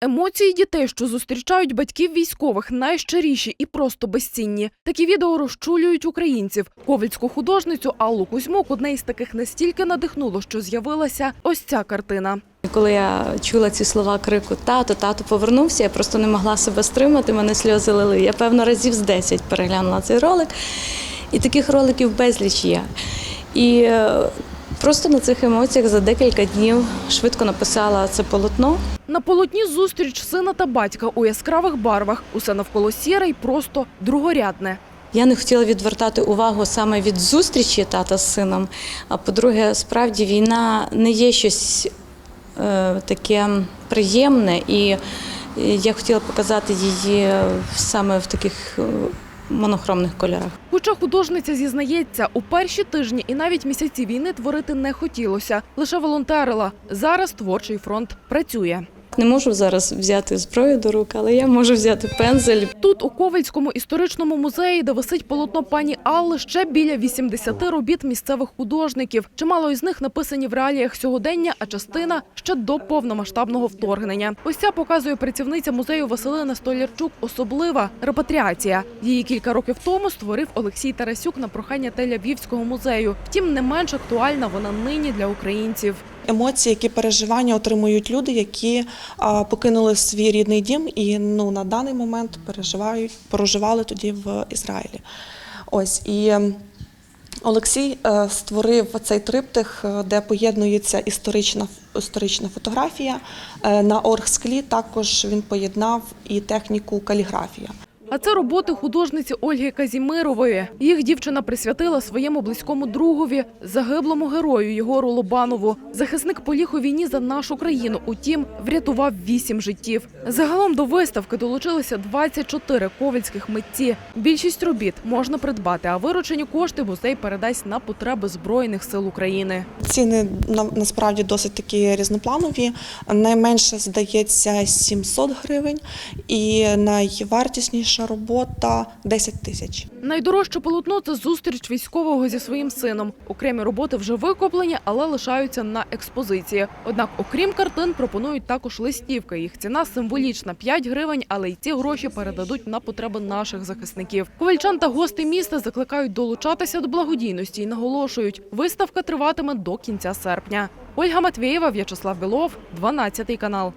Емоції дітей, що зустрічають батьків військових, найщиріші і просто безцінні. Такі відео розчулюють українців. Ковальську художницю Аллу Кузьмук одне із таких настільки надихнуло, що з'явилася ось ця картина. Коли я чула ці слова крику Тато, тато повернувся, я просто не могла себе стримати, мене сльози лили. Я певно разів з 10 переглянула цей ролик, і таких роликів безліч є. І е, просто на цих емоціях за декілька днів швидко написала це полотно. На полотні зустріч сина та батька у яскравих барвах. Усе навколо сіре й просто другорядне. Я не хотіла відвертати увагу саме від зустрічі тата з сином. А по-друге, справді війна не є щось е, таке приємне, і я хотіла показати її саме в таких е, монохромних кольорах. Хоча художниця зізнається, у перші тижні і навіть місяці війни творити не хотілося, лише волонтерила. Зараз творчий фронт працює. Не можу зараз взяти зброю до рук, але я можу взяти пензель. Тут, у Ковальському історичному музеї, де висить полотно пані Алли, ще біля 80 робіт місцевих художників. Чимало із них написані в реаліях сьогодення, а частина ще до повномасштабного вторгнення. Ось ця показує працівниця музею Василина Столярчук. Особлива репатріація. Її кілька років тому створив Олексій Тарасюк на прохання Тель-Авівського музею. Втім, не менш актуальна вона нині для українців. Емоції, які переживання отримують люди, які покинули свій рідний дім і ну на даний момент переживають, проживали тоді в Ізраїлі. Ось і. ем, Олексій е, створив цей триптих, е, де поєднується історична, історична фотографія. Е, На оргсклі також він поєднав і техніку каліграфія. А це роботи художниці Ольги Казімирової. Їх дівчина присвятила своєму близькому другові, загиблому герою Єгору Лобанову. Захисник поліг у війні за нашу країну. Утім, врятував вісім життів. Загалом до виставки долучилися 24 ковальських митці. Більшість робіт можна придбати, а виручені кошти музей передасть на потреби збройних сил України. Ціни на- насправді досить такі різнопланові. Найменше здається 700 гривень, і найвартісніша робота 10 тисяч. Найдорожче полотно це зустріч військового зі своїм сином. Окремі роботи вже викоплені, але лишаються на експозиції. Однак, окрім картин, пропонують також листівки. Їх ціна символічна 5 гривень, але й ці гроші передадуть на потреби наших захисників. Ковальчан та гости міста закликають долучатися до благодійності і наголошують, виставка триватиме до кінця серпня. Ольга Матвєєва, В'ячеслав Білов, 12 канал.